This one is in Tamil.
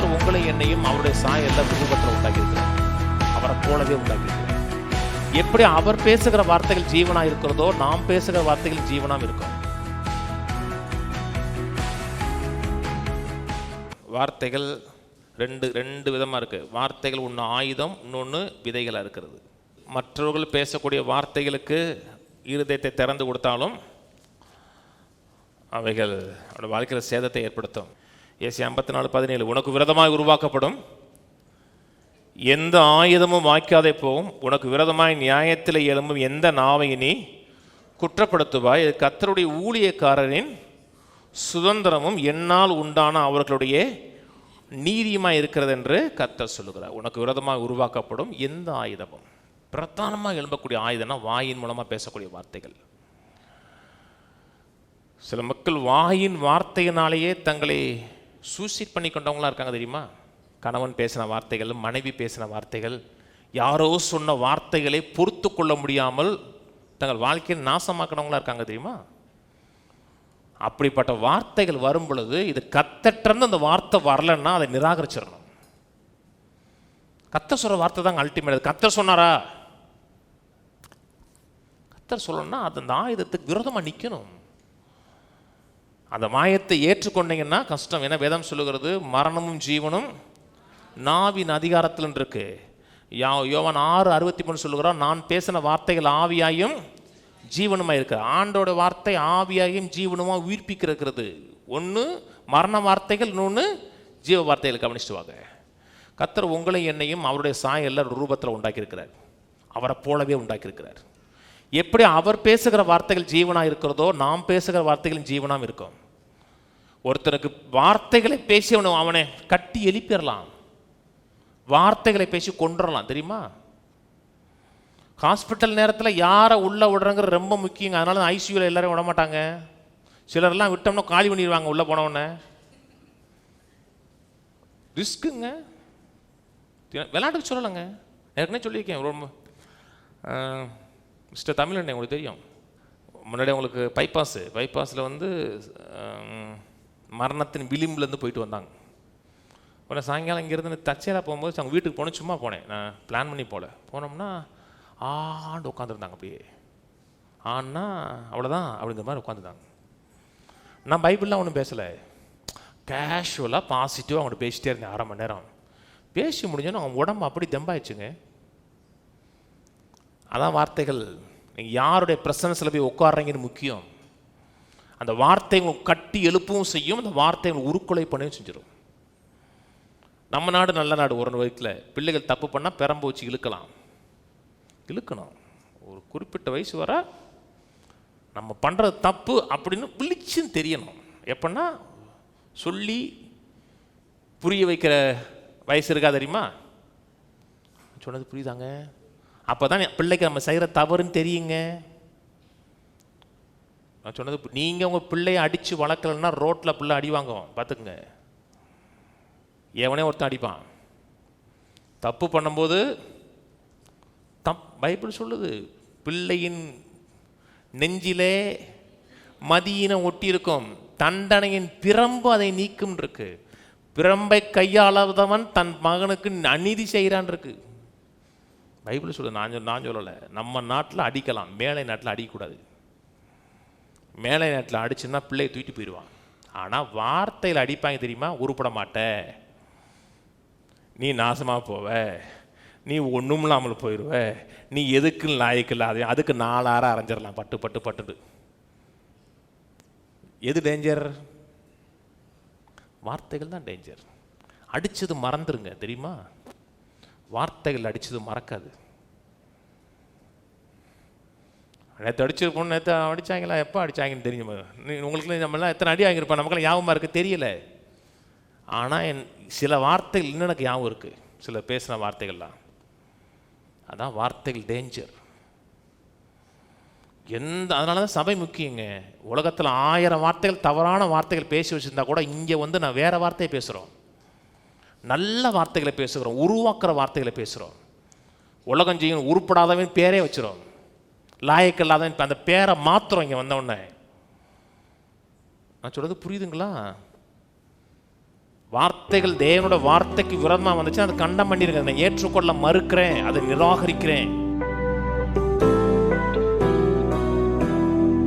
கத்தர் உங்களை என்னையும் அவருடைய சாயல்ல ரூபத்தில் உண்டாக்கியிருக்கிறார். அவரை போலவே உண்டாக்கியிருக்கிறார். எப்படி அவர் பேசுகிற வார்த்தைகள் ஜீவனா இருக்கிறதோ நாம் பேசுகிற வார்த்தைகள் ஜீவனாம் இருக்கும். வார்த்தைகள் ரெண்டு ரெண்டு விதமாக இருக்குது வார்த்தைகள் ஒன்று ஆயுதம் இன்னொன்று விதைகளாக இருக்கிறது. மற்றவர்கள் பேசக்கூடிய வார்த்தைகளுக்கு இருதயத்தை திறந்து கொடுத்தாலும் அவைகள் அவருடைய வாழ்க்கையில் சேதத்தை ஏற்படுத்தும். ஏசி ஐம்பத்தி நாலு பதினேழு உனக்கு விரதமாய் உருவாக்கப்படும். எந்த ஆயுதமும் வாய்க்காதே போகும் உனக்கு விரதமாய் நியாயத்தில் எழும்பும் எந்த நாவை நீ குற்றப்படுத்துவாய்? இது கத்தருடைய ஊழியக்காரரின் சுதந்திரமும் என்னால் உண்டான அவர்களுடைய நீதியுமாய் இருக்கிறது என்று கத்தர் சொல்லுகிறார். உனக்கு விரதமாக உருவாக்கப்படும் எந்த ஆயுதமும். பிரதானமாக எழும்பக்கூடிய ஆயுதம்னா வாயின் மூலமாக பேசக்கூடிய வார்த்தைகள். சில மக்கள் வாயின் வார்த்தையினாலேயே தங்களை சூசைட் பண்ணி கொண்டவங்களாம் இருக்காங்க தெரியுமா? கணவன் பேசின வார்த்தைகள் மனைவி பேசின வார்த்தைகள் யாரோ சொன்ன வார்த்தைகளை பொறுத்து கொள்ள முடியாமல் தங்கள் வாழ்க்கையை நாசமாக்கினவங்களா இருக்காங்க தெரியுமா? அப்படிப்பட்ட வார்த்தைகள் வரும் பொழுது இது கத்தற்றந்து அந்த வார்த்தை வரலன்னா அதை நிராகரிச்சிடணும். கத்த சொல்கிற வார்த்தை தாங்க அல்டிமேட் கத்தர் சொன்னாரா? கத்தர் சொல்லணும்னா அது அந்த ஆயுதத்துக்கு விரோதமாக நிற்கணும் அந்த மாயத்தை ஏற்றுக்கொண்டீங்கன்னா கஷ்டம். ஏன்னா வேதம் சொல்லுகிறது? மரணமும் ஜீவனும் நாவின் அதிகாரத்தில் இருக்கு. யா யோவான் ஆறு அறுபத்தி மூணு சொல்லுகிறான் நான் பேசின வார்த்தைகள் ஆவியாயும் ஜீவனமாக இருக்கு. ஆண்டோட வார்த்தை ஆவியாயும் ஜீவனுமா உயிர்ப்பிக்கிறது ஒன்று மரண வார்த்தைகள் இன்னொன்று ஜீவ வார்த்தைகள் கவனிச்சுட்டு வாங்க. கத்தர் உங்களை என்னையும் அவருடைய சாயல்ல ரூபத்தில் உண்டாக்கியிருக்கிறார். அவரை போலவே உண்டாக்கியிருக்கிறார். எப்படி அவர் பேசுகிற வார்த்தைகள் ஜீவனாக இருக்கிறதோ நாம் பேசுகிற வார்த்தைகளும் ஜீவனாக இருக்கும். ஒருத்தனுக்கு வார்த்தைகளை பேசி அவனை அவனை கட்டி எழுப்பிடலாம் வார்த்தைகளை பேசி கொண்டுடலாம் தெரியுமா? ஹாஸ்பிட்டல் நேரத்தில் யாரை உள்ளே விடுறங்கிறது ரொம்ப முக்கியங்க. அதனால ஐசியூவில் எல்லாரையும் விட மாட்டாங்க சிலர்லாம் விட்டோம்னா காலி பண்ணிடுவாங்க உள்ளே போனவுடனே. ரிஸ்க்குங்க. விளையாட்டுக்கு சொல்லலைங்க. ஏற்கனவே சொல்லியிருக்கேன். ரொம்ப மிஸ்டர் தமிழன் உங்களுக்கு தெரியும். முன்னாடி உங்களுக்கு பைபாஸு பைபாஸில் வந்து மரணத்தின் விளிம்புலேருந்து போயிட்டு வந்தாங்க. உடனே சாயங்காலம் இங்கேருந்து தச்சையில் போகும்போது அவங்க வீட்டுக்கு போனேன் சும்மா போனேன். நான் பிளான் பண்ணி போகல. போனோம்னா ஆண்டு உட்காந்துருந்தாங்க அப்படியே. ஆன்னா அவ்வளோதான் அப்படிங்கிற மாதிரி உட்காந்துருந்தாங்க நான் பைபிள்லாம் ஒன்றும் பேசலை. கேஷுவலாக பாசிட்டிவாக அவங்கள்ட்ட பேசிட்டே இருந்தேன் அரை மணி நேரம். பேசி முடிஞ்சோன்னா அவங்க உடம்பு அப்படி தெம்பாயிடுச்சுங்க. அதான் வார்த்தைகள். நீங்கள் யாருடைய பிரசன்ஸில் போய் உட்காடுறீங்கன்னு முக்கியம். அந்த வார்த்தைகள் கட்டி எழுப்பவும் செய்யும் அந்த வார்த்தைகள் உருக்குலை பண்ணவும் செஞ்சிடும் நம்ம நாடு நல்ல நாடு ஒரு வயசில் பிள்ளைகள் தப்பு பண்ணால் பெரம்பு வச்சு இழுக்கலாம். இழுக்கணும். ஒரு குறிப்பிட்ட வயசு வர நம்ம பண்ணுறது தப்பு அப்படின்னு விழிச்சுன்னு தெரியணும். எப்படின்னா சொல்லி புரிய வைக்கிற வயசு இருக்கா தெரியுமா? சொன்னது புரியுதாங்க? அப்போ தான் பிள்ளைக்கு நம்ம செய்கிற தவறுன்னு தெரியுங்க. நான் சொன்னது நீங்கள் உங்கள் பிள்ளையை அடித்து வளர்க்கலன்னா ரோட்டில் பிள்ளை அடி வாங்குவோம் பார்த்துக்குங்க. எவனே ஒருத்தன் அடிப்பான். தப்பு பண்ணும்போது தப் பைபிள் சொல்லுது பிள்ளையின் நெஞ்சிலே மதியினம் ஒட்டியிருக்கும் தண்டனையின் பிரம்பு அதை நீக்கும் இருக்கு பிரம்பை கையாளாதவன் தன் மகனுக்கு அநீதி செய்கிறான் இருக்குது பைபிள் சொல்லு நான் சொல்- நான் சொல்லலை. நம்ம நாட்டில் அடிக்கலாம். மேலை நாட்டில் அடிக்கக்கூடாது. மேலை நாட்டில் அடிச்சுன்னா பிள்ளையை தூக்கிட்டு போயிடுவான். ஆனால் வார்த்தையில் அடிப்பாங்க தெரியுமா? உருப்பட மாட்ட. நீ நாசமாக போவ. நீ ஒன்றும் இல்லாமல் போயிடுவ நீ எதுக்கு லாய்க்கு இல்லாத அதுக்கு நாலாயிரம் அரைஞ்சிடலாம். பட்டு பட்டு பட்டுட்டு எது டேஞ்சர் வார்த்தைகள் தான் டேஞ்சர் அடிச்சது மறந்துருங்க தெரியுமா? வார்த்தைகள் அடித்தது மறக்காது. நேற்று அடிச்சிருப்போம் நேற்று அடித்தாங்களா எப்போ அடித்தாங்கன்னு தெரியும். உங்களுக்கு நம்மளாம் எத்தனை அடி வாங்கியிருப்போம்? நமக்கெல்லாம் ஞாபகமாக இருக்குது தெரியல. ஆனால் என் சில வார்த்தைகள் இன்னும் எனக்கு ஞாபகம் இருக்குது சில பேசின வார்த்தைகள்லாம். அதான் வார்த்தைகள் டேஞ்சர் எந்த அதனால தான் சபை முக்கியங்க. உலகத்தில் ஆயிரம் வார்த்தைகள் தவறான வார்த்தைகள் பேசி வச்சுருந்தா கூட இங்கே வந்து நான் வேறு வார்த்தையை பேசுகிறோம் நல்ல வார்த்தைகளை பேசுகிறோம் உருவாக்குற வார்த்தைகளை பேசுகிறோம். உலகம் செய்யும் உருப்படாதவன் பேரே வச்சிடும் லாயக்கில்லாதவன் இப்போ அந்த பேரை மாத்திரம் இங்கே வந்த உடனே. நான் சொல்கிறது புரியுதுங்களா? வார்த்தைகள் தேவனோட வார்த்தைக்கு விரோதமாக வந்துச்சு அதை கண்டம் பண்ணிருக்கேன் நான் ஏற்றுக்கொள்ள மறுக்கிறேன் அதை நிராகரிக்கிறேன்.